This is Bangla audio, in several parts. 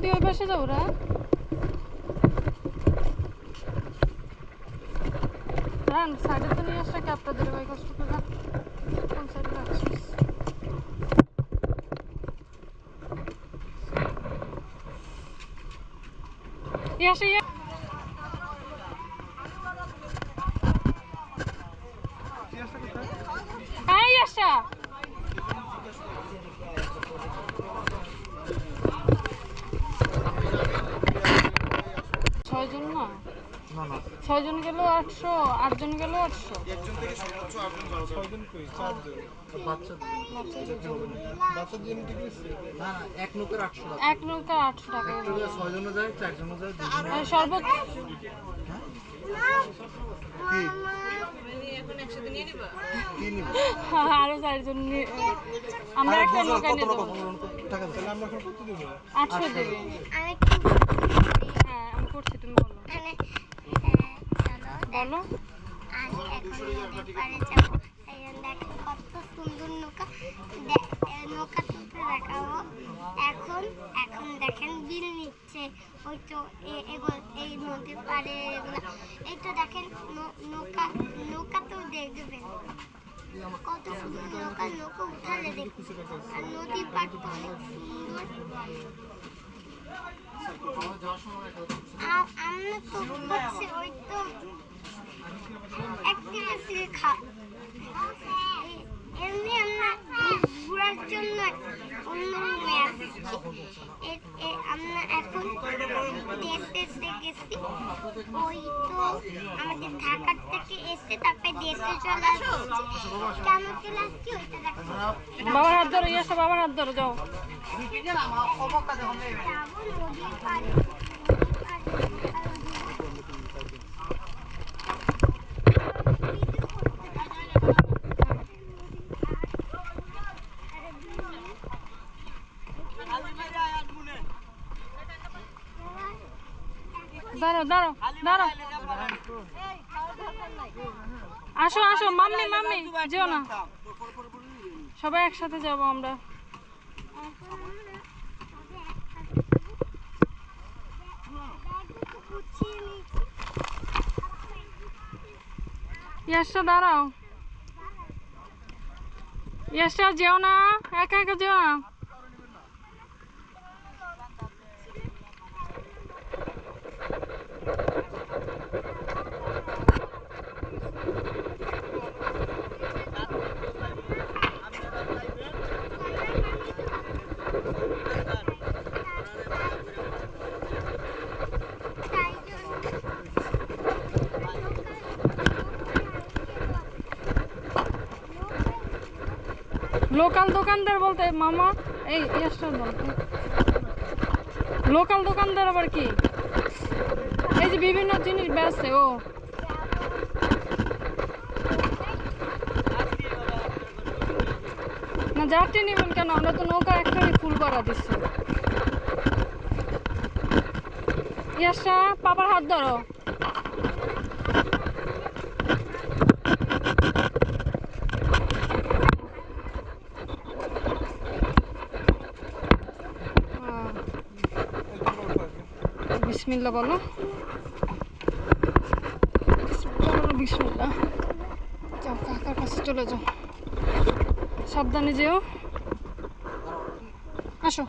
দিয়ে ওই পাশে যাব রান সাইডে তো নিয়ে আসলে ক্যাবটা দিলে ভাই কষ্ট করে রাখ। কোন সাইডে রাখছিস ইয়াসে ইয়া হ্যাঁ ইয়াসা ছয়জন না না না ছয়জন গেল আটশো আটজন গেল আটশো। ছয়জন কই? চারজন বাচ্চা বাচ্চার জন্য না না এক নৌকার আটশো টাকা। এক নৌকা আটশো টাকা। যায় চারজনও যায় সর্বোচ্চ। কি? আরও চারজন নি- আমরা একটা নৌকা নিয়ে যাব টাকা তাহলে আমরা এখন কত দিব? আটশো দেবে। আমি হ্যাঁ আমি করছি তুমি বলো। হ্যাঁ, বলো? আজ এখন নদীর পাড়ে যাব। দেখেন কত সুন্দর নৌকা। নৌকা তুলতে দেখাবো। এখন এখন দেখেন বিল নিচ্ছে। ওই তো এই নদীর পাড়ে এই তো দেখেন নৌকা নৌকা তো দেখবেন কত সুন্দর নৌকা নৌকা উঠালে দেখুন আর নদীর পাড় তো অনেক সুন্দর। আমরা তো হচ্ছে ওই তো খা এমনি আমরা ঘোরার জন্য অন্য রুমে আসছি। আমরা এখন দেশে গেছি। ওই তো আমাদের ঢাকার থেকে এসে তারপরে দেশে চলে আসছি। কেন চলে আসছি ওইটা দেখো বাবার হাত ধরো ইয়াসা বাবার হাত ধরো যাও। যাব নদীর পাড়ে। দাঁড়াও দাঁড়াও। আসো আসো, মাম্মি মাম্মি, যেও না। সবাই একসাথে যাব আমরা। ইয়াসটা দাঁড়াও। ইয়াসটা যেও না, একা একা যেও না। লোকাল দোকানদার বলতে, মামা, এই বলতে। লোকাল দোকানদার আবার কি? এই যে বিভিন্ন জিনিস বেচছে, ও। না, যাত্রী নেবেন কেন? আমরা তো নৌকা একটাই ফুল করা দিচ্ছি। ইয়াসা, পাপার হাত ধরো হ্যাঁ। বিসমিল্লা বলো। বিসমিল্লা যাও কাকার কাছে চলে যাও। সাবধানে যেও। আসো।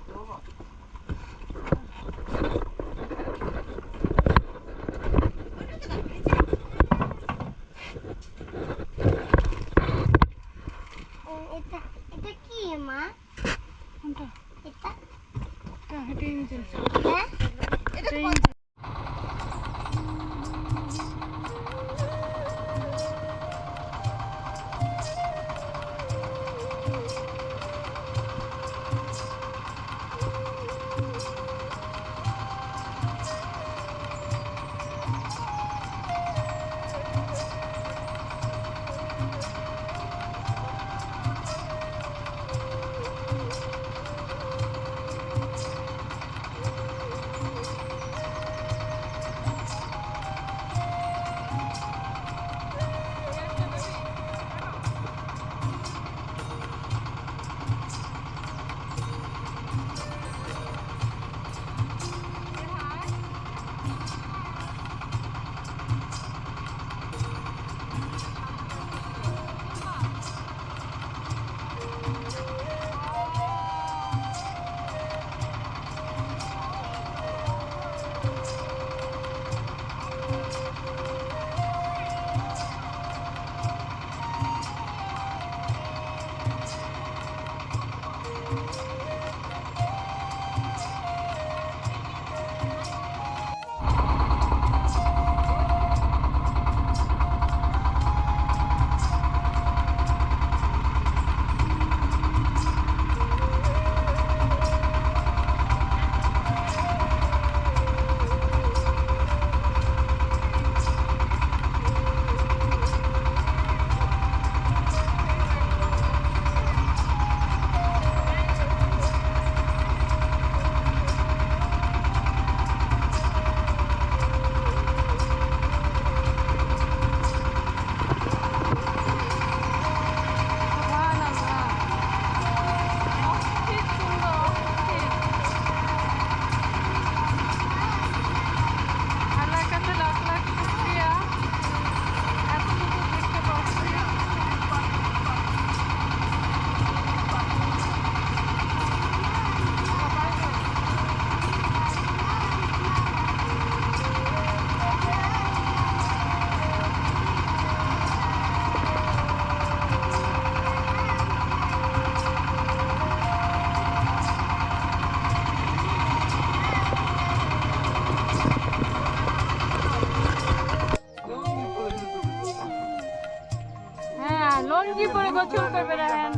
করে গোসল করবে রায়হান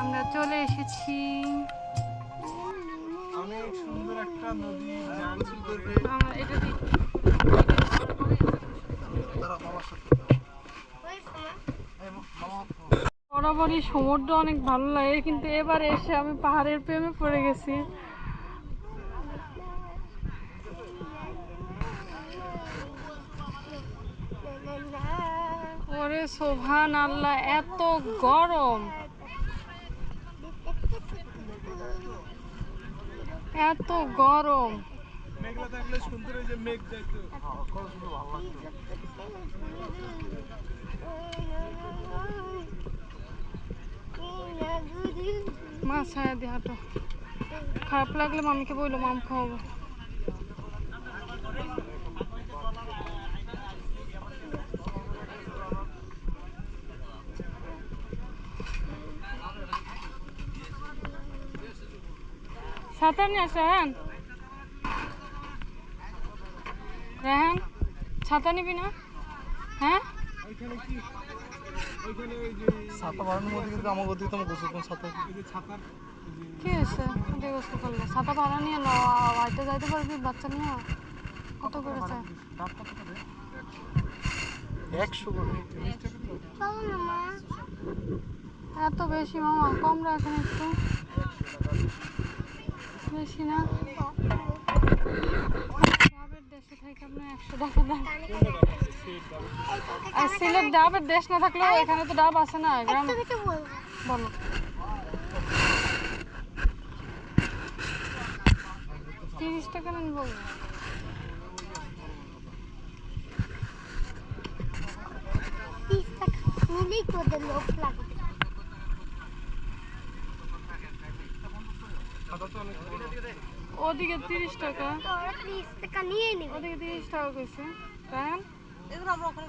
আমরা চলে এসেছি। অনেক সুন্দর একটা নদী এটা বরাবরই সমুদ্র অনেক ভালো লাগে কিন্তু এবার এসে আমি পাহাড়ের প্রেমে পড়ে গেছি। ওরে সোভান আল্লাহ এত গরম। এত গরম। মেঘলা থাকলে সুন্দর যে মেঘ যাইতো মা ছায়া দিয়ে হাঁটো। খারাপ লাগলে মামিকে বলল মাম খাওয়াবো। সাঁতার নিয়ে আস রাহান রাহান ছাতা নিবি না? হ্যাঁ? ছাতা বাড়ানোর মধ্যে কিন্তু আমার গতি তোমার গোসল কোন ছাতা কি হয়েছে? কোথায় গোসল করলে? ছাতা ভাড়া নিয়ে ল বাড়িতে যাইতে পারবি বাচ্চা নিয়ে? কত করেছে একশো করে। এত বেশি মামা কম রাখেন একটু। বেশি না? ডাবের দেশে থেকে আপনার একশো টাকা দেন আর সিলেট ডাবের দেশ না থাকলেও এখানে তো ডাব আছে না গ্রাম। একটা কিছু বলব। বলো। তিরিশ টাকা নেন বলব? তিরিশ টাকা। নিলেই তোদের লোক লাগবে ছাতা তো অনেক বড় ওদিকে তিরিশ টাকা। তোরা তিরিশ টাকা ওদিকে তিরিশ টাকা কইছে। রায়ন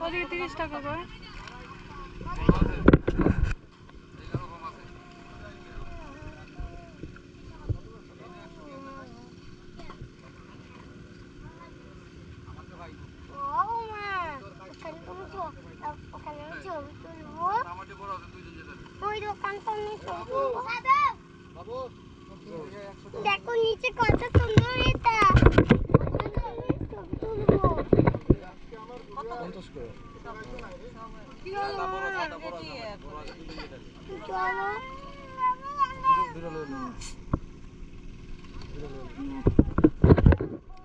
ওদিকে তিরিশ টাকা কয় ও মা ওখানে তুমি ছ- ওখানে আমি ছবি তুলবো ওই দোকানটা আমি ছবি তুলবো দেখো নিচে কত সুন্দর এটা ছবি তুলবো পঞ্চাশ করে চলো দুটো লয়ে নাও।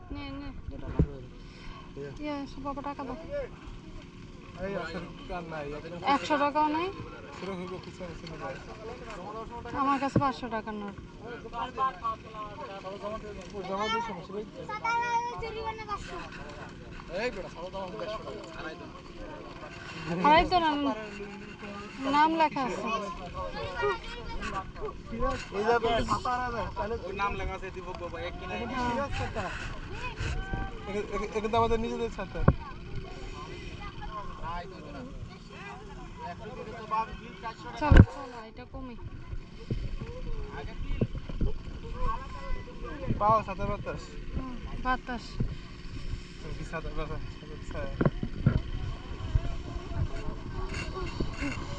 নে নে ইয়ে বাবা টাকা দাও। একশো টাকাও নাই? শুরু হইব কিছু আছে না আমার কাছে পাঁচশো টাকার নোট। তো নাম লেখা আছে। নাম লেখা আছে দিব বাবা এক কিনা এটা আমাদের নিজেদের ছাতা। চলো চলো এটা কমে। পাও ছাতা বাতাস। হুম, বাতাস। ছাতা বাতাস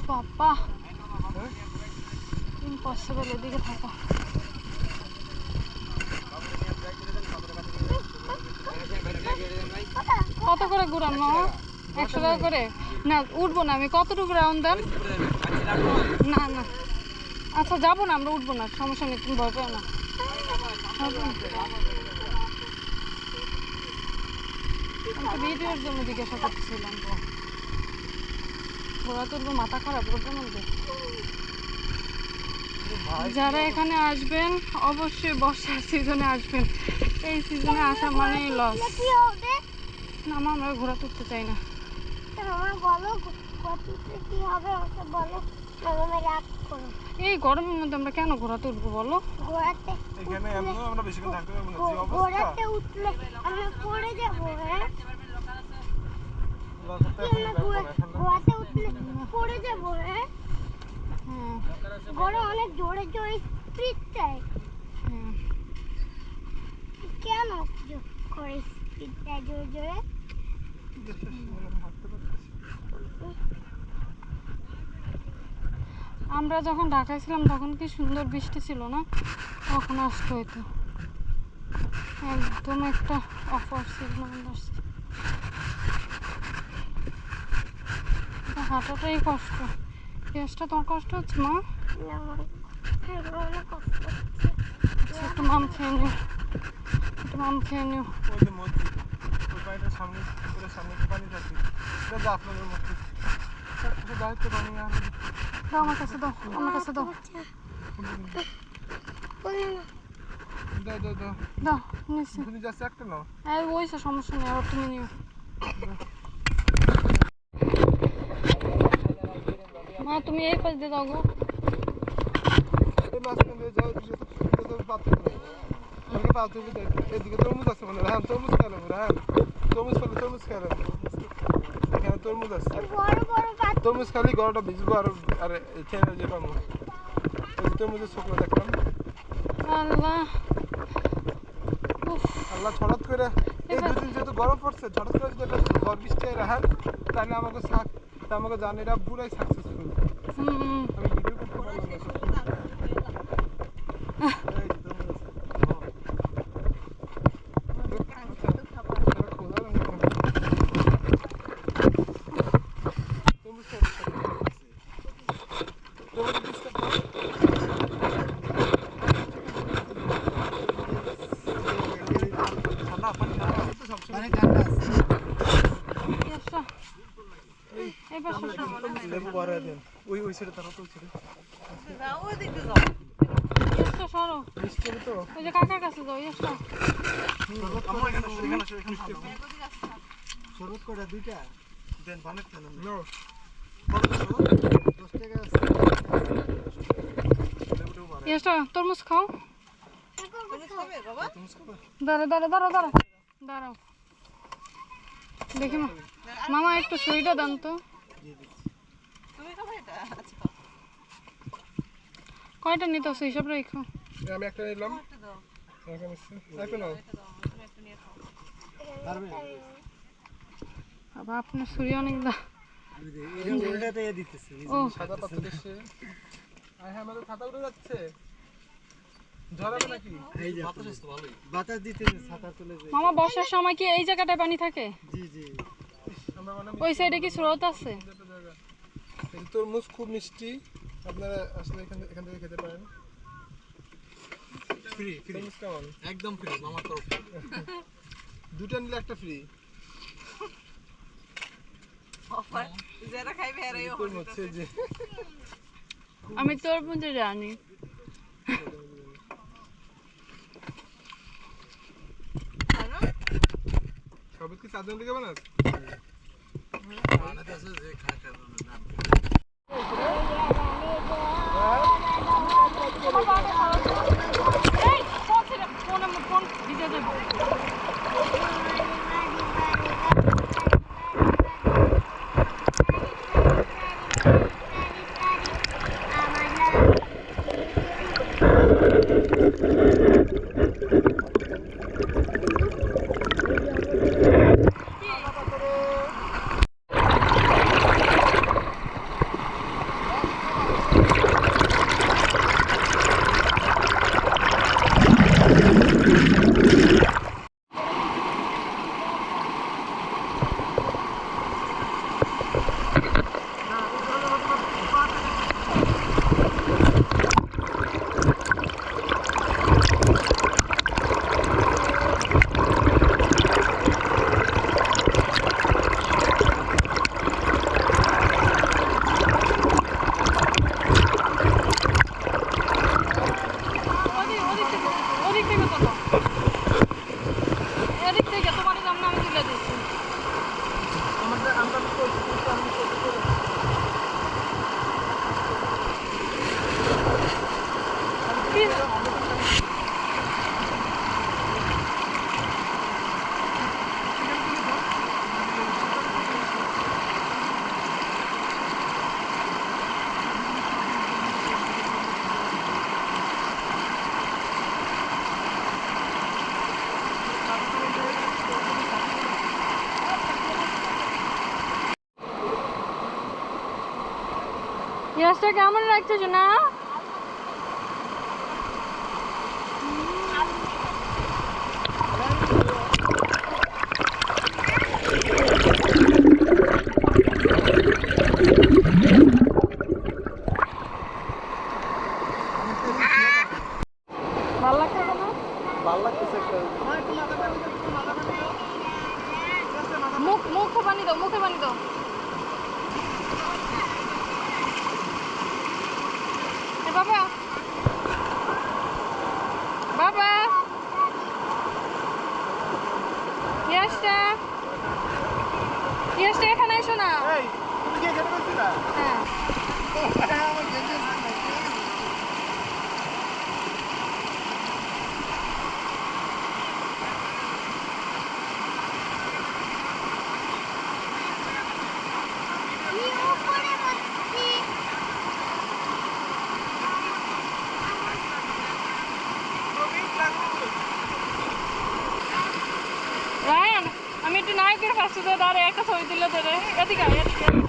বাবা। ইম্পসিবল এদিকে থাকা। কত করে ঘুরান মামা একশো টাকা করে? না, উঠবো না আমি। কতটুকু রাউন্ড দেন? না না। আচ্ছা যাব না, আমরা উঠবো না। সমস্যা নেই, তুমি ভয় পেও না। ভিডিওর জন্য জিজ্ঞাসা করছিলাম তো ঘোরা তুলবো, মাথা খারাপ করবে মধ্যে যারা এখানে আসবেন, অবশ্যই বর্ষার সিজনে আসবেন। এই সিজনে আসা মানেই লস না মা, আমরা ঘোরা তুলতে চাই না। আমার বলো কততে কি হবে আমাকে বলো আমি রাগ করো। এই গরমের মধ্যে আমরা কেন ঘোরা তুলবো বলো? ঘোড়াতে এখানে এমন আমরা বেশিক্ষণ থাকতে পারব না যে অবস্থা। ঘোড়াতে উঠলে আমরা পড়ে যাব হ্যাঁ? ঘোড়া- ঘোড়াতে উঠলে পড়ে যাব হ্যাঁ? হ্যাঁ ঘোড়া অনেক জোরে জোরে স্পিড হ্যাঁ কেন করে স্পিড জোরে জোরে? আমরা যখন ঢাকায় ছিলাম তখন কি সুন্দর বৃষ্টি ছিল না? তখন আসতে হইতো। একদম একটা অফার সিগন্যাল আসছে। হাঁটাটাই কষ্ট। গ্যাসটা তোমার কষ্ট হচ্ছে মা? না, আমার এখন অনেক কষ্ট হচ্ছে। আচ্ছা, একটু মাম খেয়ে নিও। একটু মাম খেয়ে নিও। বাড়িটার সামনে পুকুরের সামনে পানি থাকে এটা জাফলংয়ের মসজিদ সবকিছু দায়িত্ব পানি দাও আমার কাছে দাও আমার কাছে দাও। দাও দাও দাও। দাও তুমি যাচ্ছে একটা নাও। এই ওইসে সমস্যা নেই তুমি নিও। মা তুমি এই পাশ দিয়ে দাও গো। এই মাঝখান দিয়ে যাও তো তো পাথর পাথর এদিকে তরমুজ আছে মনে হয়। হ্যাঁ তরমুজ খেলাম হ্যাঁ। তরমুজ খেলে তরমুজ খেলাম এখানে তরমুজ আছে। তরমুজ খালি গরমটা ভিজবো আর আরে খেয়ে যে পাবো তরমুজের শুকনো দেখলাম। আল্লাহ। আল্লাহ হঠাৎ করে। এই দুদিন যেহেতু গরম পড়ছে হঠাৎ করে যদি একটা ঝড় বৃষ্টি রাহান তাহলে আমাকে শাক আমাকে জানি এরা পুরাই সাকসেসফুল। আমি ভিডিও করতে পারলাম না সত্যি। এই যে তরমুজ আছে। এটা খোলা রঙের মধ্যে। তরমুজ খাব। তরমুজের বীজটা খাও। ঠান্ডা পানি ঠান্ডা তো সবসময় গ্যাসটা এই পাশে সর। লেবু বড় দেন ওই তারা তো ওই সরো। তো ওই যে কাকার কাছে যাও দুইটা? দেন নো তরমুজ খাও। দাঁড়া দাঁড়া দাঁড়া দাঁড়া দাঁড়াও। দেখি মা মামা একটু ছুরিটা দেন তো। কয়টা নিতে আসো হিসাব রেখো। আমি একটা নিলাম। বাবা আপনার অনেক দা হ্যাঁ আমাদের খাতা উঠে যাচ্ছে। ঝরাবে নাকি? এই যে বাতাস দিতেছে ছাতা তুলে যায় মামা বর্ষার সময় কি এই জায়গাটায় পানি থাকে? জি জি। আমরা ওই সাইডে কি স্রোত আছে মিষ্টি একটা জায়গা এই তরমুজ খুব মিষ্টি। আপনারা আসলে এখান এখান থেকে খেতে পারেন। ফ্রি ফ্রি কেমন? একদম ফ্রি মামার তরফ দুটো নিলে একটা ফ্রি যে। আমি তোর মধ্যে জানি সবুজ কি চারজন দিকে বানাস? এই ফোন ছেড়ে ফোন আমার ফোন ভিজে গ্যাসটা কেমন লাগছে জোনা হ্যাঁ, আমি একটু নায়কের ফাঁসিতে দাঁড়িয়ে একটা ছবি দিল তোরে এদিকে এদিকে